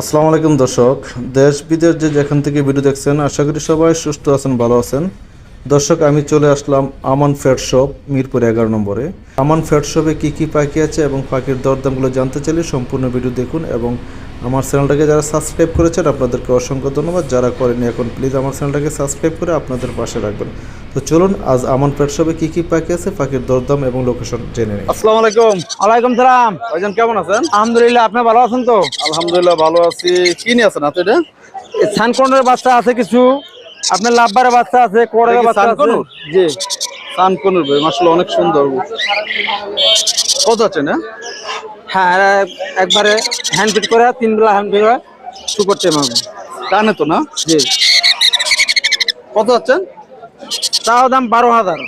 আসসালামু আলাইকুম দর্শক। দেশ, বিদেশ যে যেখান থেকে ভিডিও দেখছেন, আশা করি সবাই সুস্থ আছেন, ভালো আছেন। দর্শক, আমি চলে আসলাম আমান ফ্যাট শপ, মিরপুর এগারো নম্বরে। আমান ফ্যাট শপে কী কী পাখি আছে এবং পাখির দরদামগুলো জানতে চাইলে সম্পূর্ণ ভিডিও দেখুন এবং আমার চ্যানেলটাকে যারা সাবস্ক্রাইব করেছেন আপনাদেরকে অসংখ্য ধন্যবাদ। যারা করেনি এখন প্লিজ আমার চ্যানেলটাকে সাবস্ক্রাইব করে আপনাদের পাশে রাখবেন। তো চলুন আজ আমান পেট শপে কি কি পাখি আছে পাখির দরদাম এবং লোকেশন জেনে নিই। আসসালামু আলাইকুম। ওয়ালাইকুম সালাম। ভাইজান কেমন আছেন? আলহামদুলিল্লাহ আপনি ভালো আছেন তো? আলহামদুলিল্লাহ ভালো আছি। কি নিয়ে আছেন আপনি এটা? সানকনের বাচ্চা আছে কিছু। আপনার লাভবারের বাচ্চা আছে কোড়ের বাচ্চা আছে? সানকনুর? জি। সানকনুর ভাই মাসাল্লাহ অনেক সুন্দর। কত আছে না হ্যাঁ একবারে হ্যান্ড ফিট করে তিন বেলা হ্যান্ড ফিট করে সুপার টেম হবে জানে তো না? জি। কত আছেন তাও দাম বারো হাজার।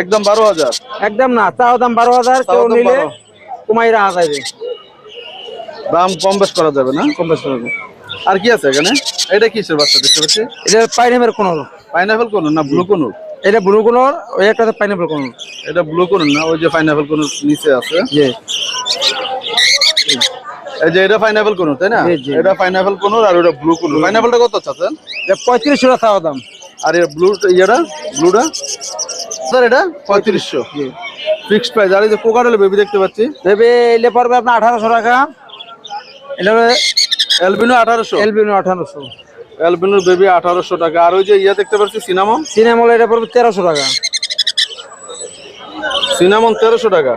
একদম বারো হাজার? একদম না তাও দাম বারো হাজার কেউ নিলে 12 কুমাই রাখা যাবে দাম কম বেশ করা যাবে না? কম বেশ করা যাবে। আর কি আছে এখানে? এটা কি কিসের বাচ্চা দেখতে পাচ্ছি? এটা পাইনাপেল কোন পাইনাপেল কোন না ব্লু কোনুর এটা ব্লু কোনোর ওই একটা পাইনাপেল কোন এটা ব্লু কোনুর না ওই যে পাইনাপেল কোনুর নিচে আছে। জি। এই যে এটা পাইনাপেল কোনুর তাই না। এটা পাইনাপেল কোনুর আর ওটা ব্লু কোনুর পাইনাপেলটা কত এটা পঁয়ত্রিশশো টাকা দাম। আর ব্লু ইয়েটা? ব্লুটা স্যার এটা? পঁয়ত্রিশশো। ফিক্সড প্রাইস আর এই যে কোকারেল বেবি দেখতে পাচ্ছি? ভেবে এলে পড়বে আপনার আঠারোশো টাকা। এটা অ্যালবিনো আঠারোশো। এলবিনো আঠারোশো। অ্যালবিনোর বেবি আঠারোশো টাকা। আর ওই যে ইয়া দেখতে পাচ্ছি সিনামন সিনেমল এটা পড়বে তেরোশো টাকা। সিনামন তেরোশো টাকা।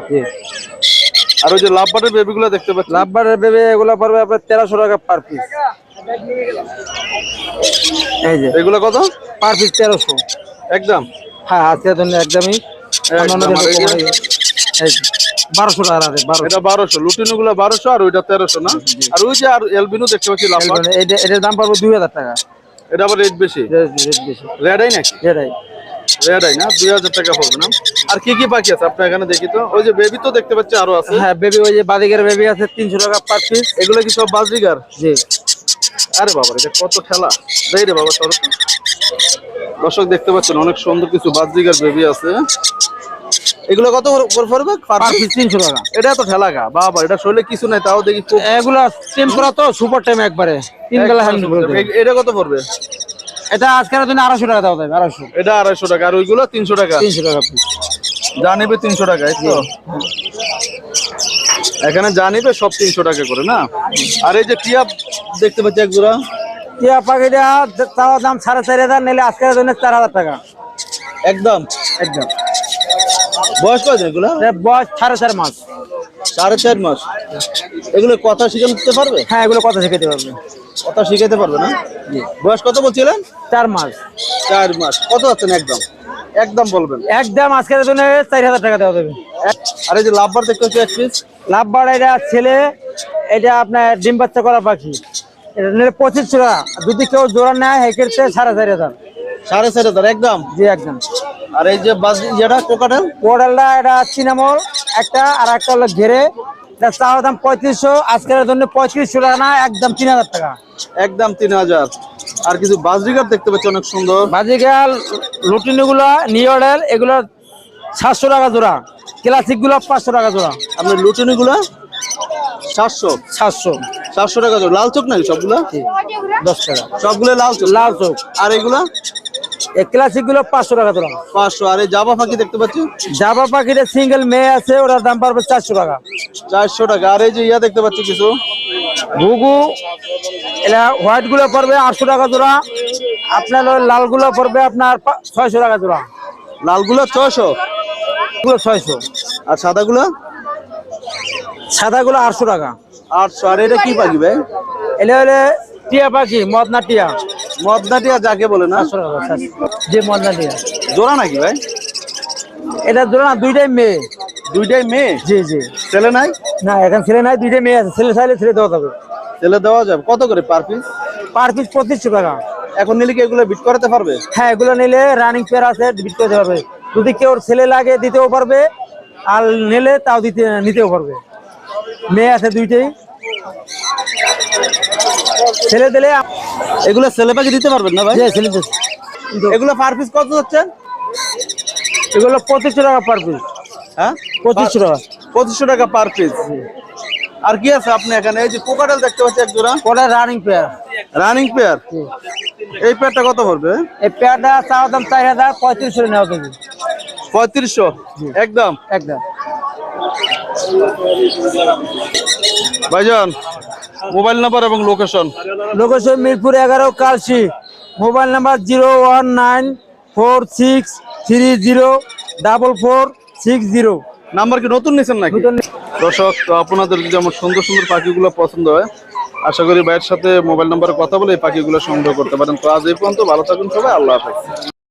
আর ওই যে লাভ বাটের বেবিগুলো দেখতে পাচ্ছি। লাভবারের বেবে এগুলো পড়বে আপনার তেরোশো টাকা পার পিস এই যে। এগুলো কত? পার পিস তেরোশো। একদম? হ্যাঁ আজকে জন্য একদমই বারোশো টাকা এটা বারোশো লুটিনো গুলো বারোশো আর ওইটা তেরোশো না? আর ওই যে আর এলবিনো দেখতে পাচ্ছি লাভবাট এটার দাম পাবো দুই হাজার টাকা। এটা আবার রেট বেশি? রেট বেশি। রেডাই নাকি? রেডাই না? দুই হাজার টাকা পড়বে না? আর কি কি পাখি আছে? আপনার এখানে দেখি তো। ওই যে বেবি তো দেখতে পাচ্ছি আরও আছে। হ্যাঁ বেবি ওই যে বাদিকের বেবি আছে তিনশো টাকা পার পিস এগুলো কি সব বাজরিগার? জি। আরে বাবা এটা কত ঠেলা। দেই রে বাবা সরো। দর্শক দেখতে পাচ্ছেন অনেক সুন্দর কিছু বাজরিগার বেবি আছে। এগুলো কত পড়বে? পার পিস তিনশো টাকা। এটা তো ঠেলা গা। বাবা এটা শরীরে কিছু নাই তাও দেখি এগুলো তো সুপার টাইম একবারে। তিন বেলা হ্যান্ড এটা কত পড়বে? এটা আজকের জন্য আড়াইশো টাকা দেওয়া যাবে আড়াইশো। এটা আড়াইশো টাকা আর ওইগুলো তিনশো টাকা? তিনশো টাকা যা নেবে তিনশো টাকা তো? এখানে যা নেবে সব তিনশো টাকা করে না? আর এই যে টিয়া দেখতে পাচ্ছি এক জোড়া টিয়া পাখিটা তাও দাম সাড়ে চার হাজার নিলে আজকের জন্য চার হাজার টাকা। একদম? একদম। বয়স কয়দিন এগুলো? বয়স সাড়ে চার মাস। সাড়ে চার মাস। এগুলো কথা শিখে নিতে পারবে? হ্যাঁ এগুলো কথা শিখাতে পারবে। কথা শিখাতে পারবে না? বয়স কত বলছিলেন? চার মাস। চার মাস। কত আছেন একদম? একদম বলবেন। একদম আজকের জন্য চার হাজার টাকা দেওয়া এক- আর এই যে লাভবার দেখতে হচ্ছে এক পিস লাভ বাড়া এটা ছেলে এটা আপনার ডিম বাচ্চা করা পাখি। এটা নিলে পঁচিশ টাকা যদি কেউ জোড়া নেয় হেকেরতে সাড়ে চার হাজার। সাড়ে চার হাজার একদম? জি একদম। আর এই যে বাজ ইয়েটা কোকাটেল? এটা চিনামল একটা আর একটা হলো ঘেরে। চাওয়ার দাম পঁয়ত্রিশশো আজকের জন্য পঁয়ত্রিশশো টাকা না একদম তিন হাজার টাকা। একদম তিন হাজার। আর কিছু বাজরিগার দেখতে পাচ্ছি অনেক সুন্দর। বাজিকাল লুটিনি গুলো নিয়ডেল এগুলো সাতশো টাকা জোড়া। ক্লাসিকগুলো পাঁচশো টাকা জোড়া। আপনার লুটিনি গুলা সাতশো? সাতশো। সাতশো টাকা জোড়া। লাল চোখ নাকি সবগুলা? দশ টাকা। সবগুলো লাল চোখ। লাল চোখ। আর এগুলা? এই ক্লাসিকগুলো পাঁচশো টাকা জোড়া পাঁচশো আর এই জাবা পাখি দেখতে পাচ্ছি জাবা পাখিটা সিঙ্গেল মেয়ে আছে ওটার দাম পারবে চারশো টাকা। চারশো টাকা আর এই যে ইয়া দেখতে পাচ্ছি কিছু? ঘুঘু এটা হোয়াইটগুলো পড়বে আটশো টাকা জোড়া আপনার লালগুলো পড়বে আপনার ছয়শো টাকা জোড়া। লালগুলো ছয়শো? গুলো ছয়শো। আর সাদাগুলো? সাদা গুলো আটশো টাকা। আটশো আর এটা কি পাখি ভাই? এটা হলে টিয়া পাখি মদনা টিয়া। মদনাটিয়া যাকে বলে না? যে মদনা টিয়া জোড়া নাকি ভাই? এটা জোড়া না দুইটাই মেয়ে। দুইটাই মেয়ে? জি জি। ছেলে নাই? না এখন ছেলে নাই দুইটাই মেয়ে আছে। ছেলে চাইলে ছেলে দেওয়া যাবে। ছেলে দেওয়া যাবে। কত করে পার পিস পার পিস পঁচিশশো টাকা। এখন নিলে কি এগুলো বিট করাতে পারবে? হ্যাঁ এগুলো নিলে রানিং পেয়ার আছে বিট করতে পারবে। যদি কেউ ছেলে লাগে দিতেও পারবে। আর নিলে তাও দিতে নিতেও পারবে। মেয়ে আছে দুইটাই। ছেলে দিলে এগুলো ছেলে পাখি দিতে পারবেন না ভাই? ছেলে এগুলো পার পিস কত হচ্ছে? এগুলো পঁচিশশো টাকা পার পিস হ্যাঁ? পঁচিশশো টাকা। পঁচিশশো টাকা পার পিস আর কি আছে আপনি এখানে? এই যে কোকাটেল দেখতে পাচ্ছি এক জোড়া। ওটা রানিং পেয়ার রানিং পেয়ার এই পেয়ারটা কত পড়বে? এই পেয়ারটা চাওয়া দাম চার হাজার পঁয়ত্রিশশো নেওয়া কেজি। পঁয়ত্রিশশো? একদম। একদম। ভাইজান মোবাইল নাম্বার এবং লোকেশন? লোকেশন মিরপুর এগারো Kalshi mobile number zero one nine four six three zero double four six zero. Number কি নতুন নিছেন নাকি? দর্শক তো আপনাদের যদি আমার সুন্দর সুন্দর পাখিগুলো পছন্দ হয় আশা করি ভাইয়ের সাথে মোবাইল নাম্বারে কথা বলে এই পাখিগুলো সংগ্রহ করতে পারেন। তো আজ এই পর্যন্ত ভালো থাকুন সবাই আল্লাহ হাফেজ।